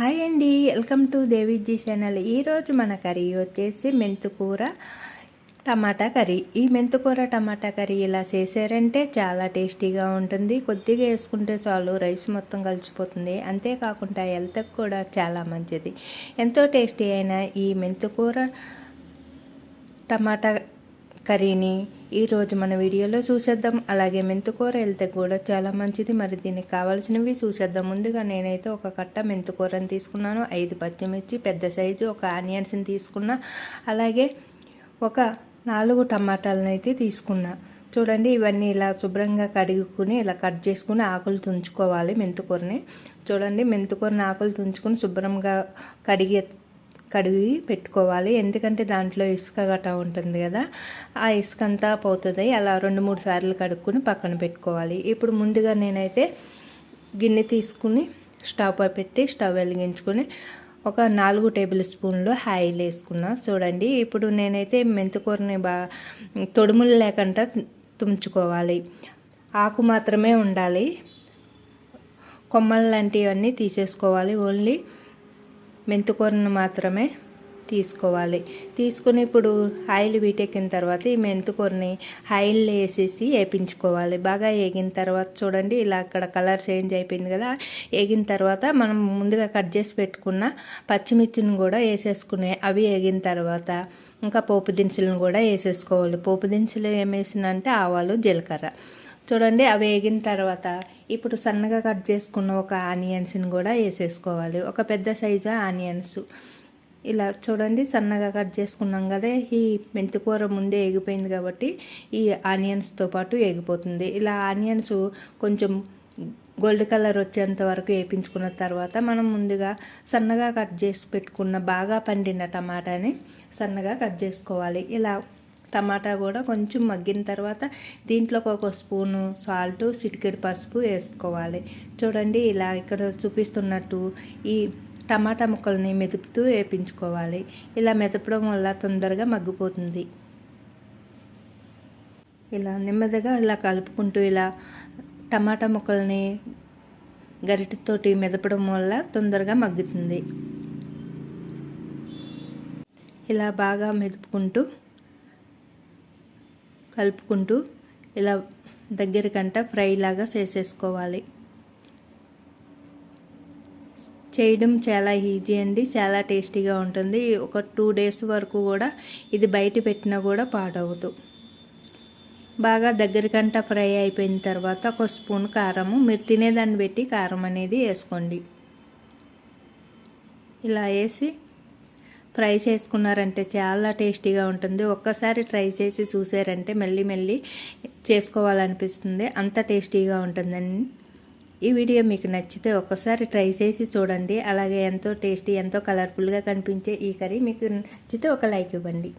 Hi అండి. Welcome to Deviji channel. ఈరోజు మన కర్రీ వచ్చేసి మెంతుకూర టమాటా కర్రీ. ఈ మెంతుకూర టమాటా కర్రీ ఇలా చేశారంటే చాలా టేస్టీగా ఉంటుంది. కొద్దిగా వేసుకుంటే చాలు రైస్ మొత్తం కలిసిపోతుంది. అంతేకాకుండా హెల్త్కి కూడా చాలా మంచిది. ఎంతో టేస్టీ అయిన ఈ మెంతుకూర టమాటా కర్రీని ఈరోజు మన వీడియోలో చూసేద్దాం. అలాగే మెంతుకూర వెళ్తే కూడా చాలా మంచిది. మరి దీనికి కావాల్సినవి చూసేద్దాం. ముందుగా నేనైతే ఒక కట్ట మెంతుకూరని తీసుకున్నాను. ఐదు పచ్చిమిర్చి పెద్ద సైజు ఒక ఆనియన్స్ని తీసుకున్నా. అలాగే ఒక నాలుగు టమాటాలను అయితే తీసుకున్నా. చూడండి ఇవన్నీ ఇలా శుభ్రంగా కడుగుకుని ఇలా కట్ చేసుకుని ఆకులు తుంచుకోవాలి మెంతుకూరని చూడండి మెంతుకూరని ఆకులు తుంచుకొని శుభ్రంగా కడిగి కడిగి పెట్టుకోవాలి. ఎందుకంటే దాంట్లో ఇసుక గట్రా ఉంటుంది కదా ఆ ఇసుక అంతా పోతుంది. అలా రెండు మూడు సార్లు కడుక్కొని పక్కన పెట్టుకోవాలి. ఇప్పుడు ముందుగా నేనైతే గిన్నె తీసుకుని స్టవ్ పై పెట్టి స్టవ్ వెలిగించుకొని ఒక నాలుగు టేబుల్ స్పూన్లు ఆయిల్ వేసుకున్నా. చూడండి ఇప్పుడు నేనైతే మెంతికూరని బా తొడుములు లేకుండా తుంచుకోవాలి. ఆకు మాత్రమే ఉండాలి. కొమ్మలు లాంటివన్నీ తీసేసుకోవాలి ఓన్లీ. మెంతుకూరను మాత్రమే తీసుకోవాలి. తీసుకుని ఇప్పుడు ఆయిల్ వీటెక్కిన తర్వాత ఈ మెంతుకూరని ఆయిల్ వేసేసి వేపించుకోవాలి. బాగా వేగిన తర్వాత చూడండి ఇలా అక్కడ కలర్ చేంజ్ అయిపోయింది కదా. వేగిన తర్వాత మనం ముందుగా కట్ చేసి పెట్టుకున్న పచ్చిమిర్చిని కూడా వేసేసుకునే అవి వేగిన తర్వాత ఇంకా పోపు దినుసులను కూడా వేసేసుకోవాలి. పోపు దినుసులు ఏమేసినంటే ఆవాలు జీలకర్ర. చూడండి అవి వేగిన తర్వాత ఇప్పుడు సన్నగా కట్ చేసుకున్న ఒక ఆనియన్స్ని కూడా వేసేసుకోవాలి. ఒక పెద్ద సైజు ఆనియన్స్. ఇలా చూడండి సన్నగా కట్ చేసుకున్నాం కదా ఈ మెంతికూర ముందే ఎగిపోయింది కాబట్టి ఈ ఆనియన్స్తో పాటు ఎగిపోతుంది ఇలా ఆనియన్స్ కొంచెం గోల్డ్ కలర్ వచ్చేంత వరకు వేయించుకున్న తర్వాత మనం ముందుగా సన్నగా కట్ చేసి పెట్టుకున్న బాగా పండిన టమాటాని సన్నగా కట్ చేసుకోవాలి. ఇలా టమాటా కూడా కొంచెం మగ్గిన తర్వాత దీంట్లోకి ఒక స్పూను సాల్ట్ సిటికెడు పసుపు వేసుకోవాలి. చూడండి ఇలా ఇక్కడ చూపిస్తున్నట్టు ఈ టమాటా ముక్కల్ని మెదుపుతూ వేపించుకోవాలి. ఇలా మెదపడం వల్ల తొందరగా మగ్గిపోతుంది. ఇలా నెమ్మదిగా ఇలా కలుపుకుంటూ ఇలా టమాటా ముక్కల్ని గరిటతోటి మెదపడం వల్ల తొందరగా మగ్గుతుంది. ఇలా బాగా మెదుపుకుంటూ కలుపుకుంటూ ఇలా దగ్గరకంట ఫ్రై లాగా చేసేసుకోవాలి. చేయడం చాలా ఈజీ అండి చాలా టేస్టీగా ఉంటుంది. ఒక టూ డేస్ వరకు కూడా ఇది బయట పెట్టినా కూడా పాడవదు. బాగా దగ్గరికంట ఫ్రై అయిపోయిన తర్వాత ఒక స్పూన్ కారము మీరు తినేదాన్ని పెట్టి కారం అనేది వేసుకోండి. ఇలా వేసి ఫ్రై చేసుకున్నారంటే చాలా టేస్టీగా ఉంటుంది. ఒక్కసారి ట్రై చేసి చూసారంటే మళ్ళీ మళ్ళీ చేసుకోవాలనిపిస్తుంది. అంత టేస్టీగా ఉంటుందని. ఈ వీడియో మీకు నచ్చితే ఒక్కసారి ట్రై చేసి చూడండి. అలాగే ఎంతో టేస్టీ ఎంతో కలర్ఫుల్గా కనిపించే ఈ కర్రీ మీకు నచ్చితే ఒక లైక్ ఇవ్వండి.